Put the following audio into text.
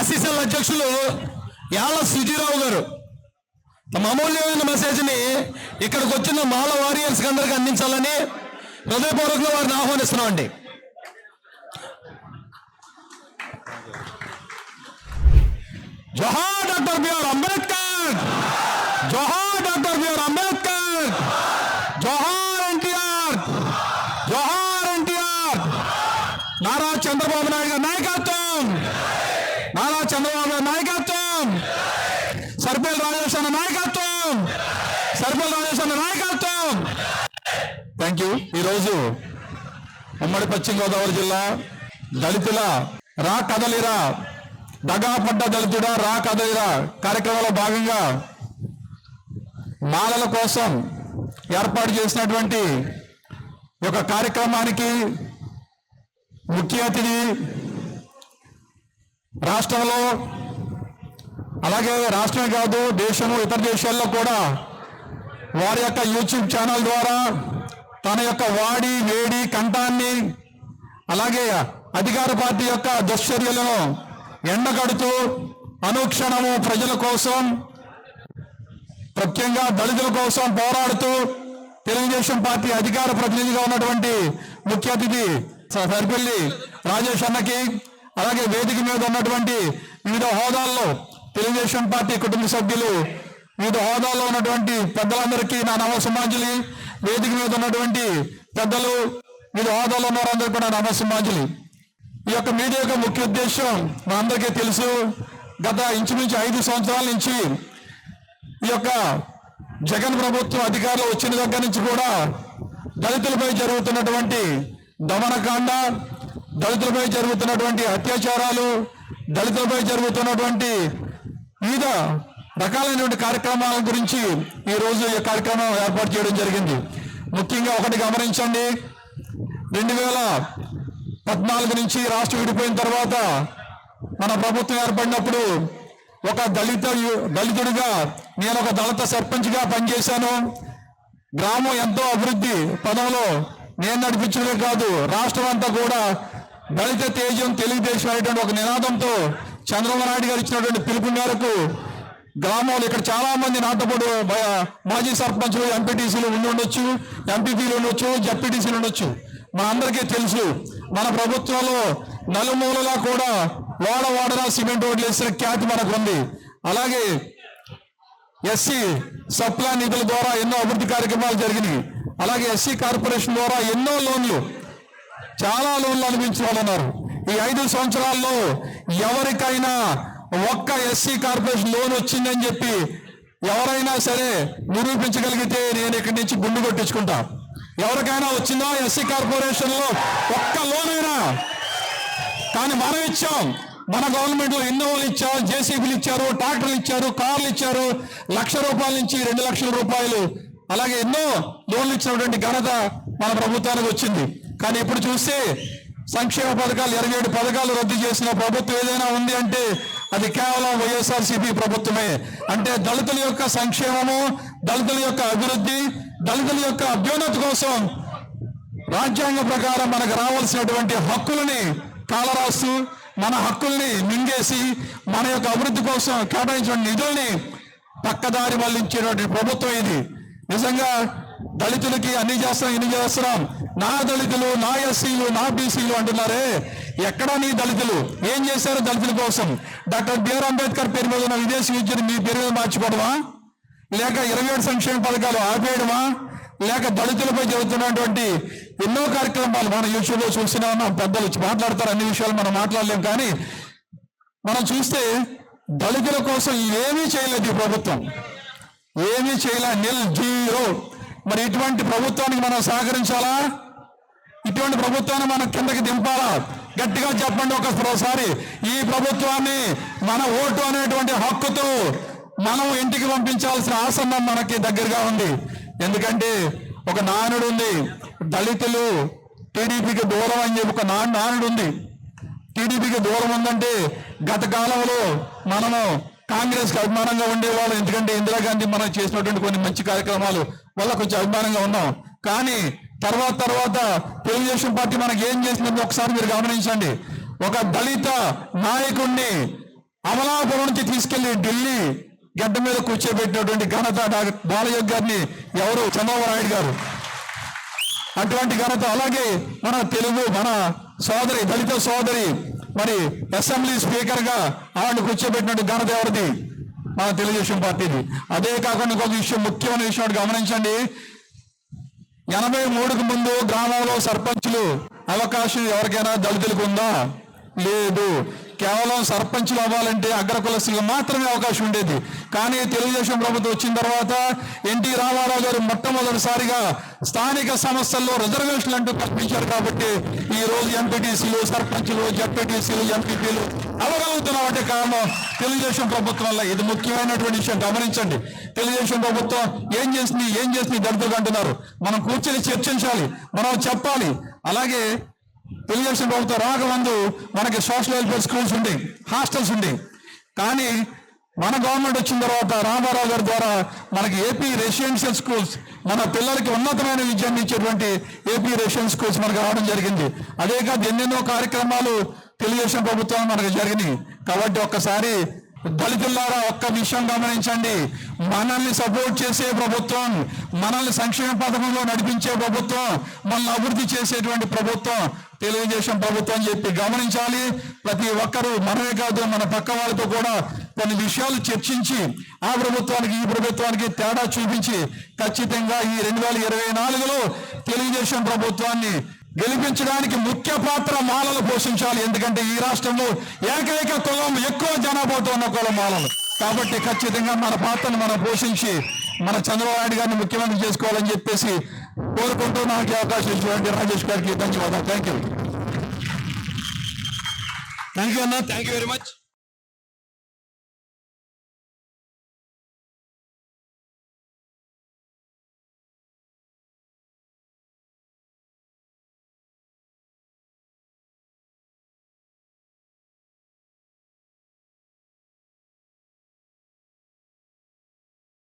SSL అధ్యక్షులు యాల సుజీరావు గారు. తమ అమూల్యమైన మెసేజ్ని ఇక్కడికి వచ్చిన మాల వారియర్స్ అందరికి అందించాలని హృదయపూర్వకంగా వారిని ఆహ్వానిస్తున్నాం అండి జోహార్ డాక్టర్ బిఆర్ అంబేద్కర్! జోహార్ డాక్టర్ బిఆర్ అంబేద్కర్! జోహార్ ఎన్టీఆర్! జోహార్ ఎన్టీఆర్! నారా చంద్రబాబు నాయుడు గారి నాయకత్వం! నారా చంద్రబాబు నాయకత్వం. సర్పల్ రాజేష్ అన్న నాయకత్వం. సర్పల్ రాజేష్ అన్న నాయకత్వం థ్యాంక్ యూ ఈరోజు ఉమ్మడి పశ్చిమ గోదావరి జిల్లా దళితుల రా కదలిరా. దగా పడ్డ దళితుడా రా కదలిరా. కార్యక్రమంలో భాగంగా మాలల కోసం ఏర్పాటు చేసినటువంటి ఒక కార్యక్రమానికి ముఖ్య అతిథి రాష్ట్రంలో అలాగే రాష్ట్రమే కాదు దేశము ఇతర దేశాల్లో కూడా వారి యొక్క యూట్యూబ్ ఛానల్ ద్వారా తన యొక్క వాడి వేడి కంఠాన్ని అలాగే అధికార పార్టీ యొక్క దుశ్చర్యలను ఎండగడుతూ అనుక్షణము ప్రజల కోసం ముఖ్యంగా దళితుల కోసం పోరాడుతూ తెలుగుదేశం పార్టీ అధికార ప్రతినిధిగా ఉన్నటువంటి ముఖ్య అతిథి స- సరిపల్లి రాజేష్ అన్నకి అలాగే వేదిక మీద ఉన్నటువంటి వివిధ హోదాల్లో తెలుగుదేశం పార్టీ కుటుంబ సభ్యులు వివిధ హోదాల్లో ఉన్నటువంటి పెద్దలందరికీ నా నమస్సుమాంజలి. వేదిక మీద ఉన్నటువంటి పెద్దలు వివిధ హోదాల్లో ఉన్న వారందరికీ కూడా నమస్సుమాంజలి. ఈ యొక్క మీడియా యొక్క ముఖ్య ఉద్దేశం మా అందరికీ తెలుసు గత ఇంచుమించు ఐదు సంవత్సరాల నుంచి ఈ యొక్క జగన్ ప్రభుత్వం అధికారంలో వచ్చిన దగ్గర నుంచి కూడా దళితులపై జరుగుతున్నటువంటి దమనకాండ దళితులపై జరుగుతున్నటువంటి అత్యాచారాలు దళితులపై జరుగుతున్నటువంటి వివిధ రకాలైనటువంటి కార్యక్రమాల గురించి ఈ రోజు ఈ కార్యక్రమం ఏర్పాటు చేయడం జరిగింది. ముఖ్యంగా ఒకటి గమనించండి. రెండు వేల పద్నాలుగు నుంచి రాష్ట్రం విడిపోయిన తర్వాత మన ప్రభుత్వం ఏర్పడినప్పుడు ఒక దళిత యు- దళితుడిగా నేను ఒక దళిత సర్పంచ్గా పనిచేశాను. గ్రామం ఎంతో అభివృద్ధి పదంలో నేను నడిపించడమే కాదు రాష్ట్రం అంతా కూడా దళిత తేజం తెలుగుదేశం అనేటువంటి ఒక నినాదంతో చంద్రబాబు నాయుడు గారు ఇచ్చినటువంటి పిలుపు మేరకు గ్రామంలో ఇక్కడ చాలా మంది నాటపడు మాజీ సర్పంచ్లు ఎంపీటీసీలు ఉండి ఉండొచ్చు ఎంపీపీలు ఉండొచ్చు జడ్పీటీసీలు ఉండొచ్చు. మన అందరికీ తెలుసు మన ప్రభుత్వంలో నలుమూలలా కూడా వాడ వాడలా సిమెంట్ రోడ్లు వేసిన ఖ్యాతి మనకు ఉంది అలాగే ఎస్సీ సప్లా నిధుల ద్వారా ఎన్నో అభివృద్ధి కార్యక్రమాలు జరిగినాయి. అలాగే ఎస్సీ కార్పొరేషన్ ద్వారా ఎన్నో లోన్లు చాలా లోన్లు అనిపించిన వాళ్ళు ఉన్నారు ఈ ఐదు సంవత్సరాల్లో ఎవరికైనా ఒక్క ఎస్సీ కార్పొరేషన్ లోన్ వచ్చిందని చెప్పి ఎవరైనా సరే నిరూపించగలిగితే నేను ఇక్కడి నుంచి గుండు కొట్టించుకుంటా. ఎవరికైనా వచ్చిందా ఎస్సీ కార్పొరేషన్లో? ఒక్క లోన్ అయినా కానీ మనం ఇచ్చాం. మన గవర్నమెంట్లో ఇన్నోవాలు ఇచ్చారు జేసీబీలు ఇచ్చారు ట్రాక్టర్లు ఇచ్చారు కార్లు ఇచ్చారు. లక్ష రూపాయల నుంచి రెండు లక్షల రూపాయలు. అలాగే ఎన్నో లోన్లు ఇచ్చినటువంటి ఘనత మన ప్రభుత్వానికి వచ్చింది. కానీ ఇప్పుడు చూస్తే సంక్షేమ పథకాలు ఇరవై ఏడు పథకాలు రద్దు చేసిన ప్రభుత్వం ఏదైనా ఉంది అంటే అది కేవలం వైఎస్ఆర్సీపీ ప్రభుత్వమే. అంటే దళితుల యొక్క సంక్షేమము దళితుల యొక్క అభివృద్ధి దళితుల యొక్క అభ్యున్నతి కోసం రాజ్యాంగ ప్రకారం మనకు రావాల్సినటువంటి హక్కులని కాలరాస్తూ మన హక్కుల్ని మింగేసి మన యొక్క అభివృద్ధి కోసం కేటాయించిన నిధుల్ని పక్కదారి మళ్ళించేటువంటి ప్రభుత్వం ఇది. నిజంగా దళితులకి అన్ని చేస్తాం ఇన్ని చేస్తున్నాం? నా దళితులు నా ఎస్సీలు నా బీసీలు అంటున్నారే. ఎక్కడా నీ దళితులు? ఏం చేశారు దళితుల కోసం? డాక్టర్ బిఆర్ అంబేద్కర్ పేరు మీద ఉన్న విదేశీ విద్యను మీ పేరు మీద మార్చుకోవడమా? లేక ఇరవై ఏడు సంక్షేమ పథకాలు ఆపేయడమా? లేక దళితులపై జరుగుతున్నటువంటి ఎన్నో కార్యక్రమాలు మనం యూట్యూబ్లో ఉన్నాం. పెద్దలు వచ్చి మాట్లాడతారు అన్ని విషయాలు మనం మాట్లాడలేం. కానీ మనం చూస్తే దళితుల కోసం ఏమీ చేయలేదు ఈ ప్రభుత్వం. ఏమీ చేయలే. Nil zero. మరి ఇటువంటి ప్రభుత్వానికి మనం సహకరించాలా? ఇటువంటి ప్రభుత్వాన్ని మనం కిందకి దింపాలా? గట్టిగా చెప్పండి ఒకసారి. ఈ ప్రభుత్వాన్ని మన ఓటు అనేటువంటి హక్కుతో మనం ఇంటికి పంపించాల్సిన ఆసన్నం మనకి దగ్గరగా ఉంది. ఎందుకంటే ఒక నానుడు ఉంది. దళితులు టీడీపీకి దూరం అని చెప్పి ఒక నానుడు ఉంది. టీడీపీకి దూరం ఉందంటే గత కాలంలో మనము కాంగ్రెస్కి అభిమానంగా ఉండేవాళ్ళు. ఎందుకంటే ఇందిరాగాంధీ మనం చేసినటువంటి కొన్ని మంచి కార్యక్రమాలు వల్ల కొంచెం అభిమానంగా ఉన్నాం. కానీ తర్వాత తర్వాత తెలుగుదేశం పార్టీ మనకి ఏం చేసిందో ఒకసారి మీరు గమనించండి. ఒక దళిత నాయకుణ్ణి అమలాపురం నుంచి తీసుకెళ్ళి ఢిల్లీ గడ్డ మీద కూర్చోబెట్టినటువంటి ఘనత బాలయోగ్ గారిని ఎవరు? చంద్రబాబు నాయుడు గారు. అటువంటి ఘనత అలాగే మన తెలుగు మన సోదరి దళిత సోదరి మరి అసెంబ్లీ స్పీకర్గా ఆవిడ కూర్చోబెట్టినట్టు ఘనత ఎవరిది? మన తెలుగుదేశం పార్టీది. అదే కాకుండా ఇంకొక విషయం ముఖ్యమైన విషయం గమనించండి. ఎనభై మూడుకు ముందు గ్రామంలో సర్పంచులు అవకాశం ఎవరికైనా దళితులకు ఉందా? లేదు. కేవలం సర్పంచులు అవ్వాలంటే అగ్రకులస్తులకు మాత్రమే అవకాశం ఉండేది. కానీ తెలుగుదేశం ప్రభుత్వం వచ్చిన తర్వాత ఎన్టీ రామారావు గారు మొట్టమొదటిసారిగా స్థానిక సంస్థల్లో రిజర్వేషన్లు అంటూ కల్పించారు కాబట్టి ఈ రోజు ఎంపీటీసీలు సర్పంచులు జడ్పీటీసీలు ఎంపీపీలు అవగలుగుతున్నాం అంటే కారణం తెలుగుదేశం ప్రభుత్వం వల్ల. ఇది ముఖ్యమైనటువంటి విషయం. గమనించండి. తెలుగుదేశం ప్రభుత్వం ఏం చేసింది ఏం చేసింది దళితులు అంటున్నారు. మనం కూర్చొని చర్చించాలి మనం చెప్పాలి. అలాగే తెలుగుదేశం ప్రభుత్వం రాకముందు మనకి సోషల్ వెల్ఫేర్ స్కూల్స్ ఉండే హాస్టల్స్ ఉండే. కానీ మన గవర్నమెంట్ వచ్చిన తర్వాత రామారావు గారి ద్వారా మనకి ఏపీ రెసిడెన్షియల్ స్కూల్స్ మన పిల్లలకి ఉన్నతమైన విద్యను ఇచ్చేటువంటి ఏపీ రెసిడెన్షియల్ స్కూల్స్ మనకు రావడం జరిగింది. అదే కాదు ఎన్నెన్నో కార్యక్రమాలు తెలుగుదేశం ప్రభుత్వం మనకు జరిగినాయి. కాబట్టి ఒక్కసారి దళితులారా ఒక్క విషయం గమనించండి. మనల్ని సపోర్ట్ చేసే ప్రభుత్వం మనల్ని సంక్షేమ పథకంలో నడిపించే ప్రభుత్వం మనల్ని అభివృద్ధి చేసేటువంటి ప్రభుత్వం తెలుగుదేశం ప్రభుత్వం చెప్పి గమనించాలి. ప్రతి ఒక్కరూ మనమే కాదు మన పక్క వాళ్ళతో కూడా కొన్ని విషయాలు చర్చించి ఆ ప్రభుత్వానికి ఈ ప్రభుత్వానికి తేడా చూపించి ఖచ్చితంగా ఈ రెండు వేల ఇరవై నాలుగులో తెలుగుదేశం ప్రభుత్వాన్ని గెలిపించడానికి ముఖ్య పాత్ర మాలలు పోషించాలి. ఎందుకంటే ఈ రాష్ట్రంలో ఏకైక కులం ఎక్కువ జనాభాతో ఉన్న కులం మాలలు. కాబట్టి ఖచ్చితంగా మన పాత్రను మనం పోషించి మన చంద్రబాబు నాయుడు గారిని ముఖ్యమంత్రి చేసుకోవాలని చెప్పేసి కోరుకుంటూ నాకు అవకాశం ఇచ్చినటువంటి రాజేష్ గారికి ధన్యవాదాలు. థ్యాంక్ యూ థ్యాంక్ యూ అన్న. Thank you very much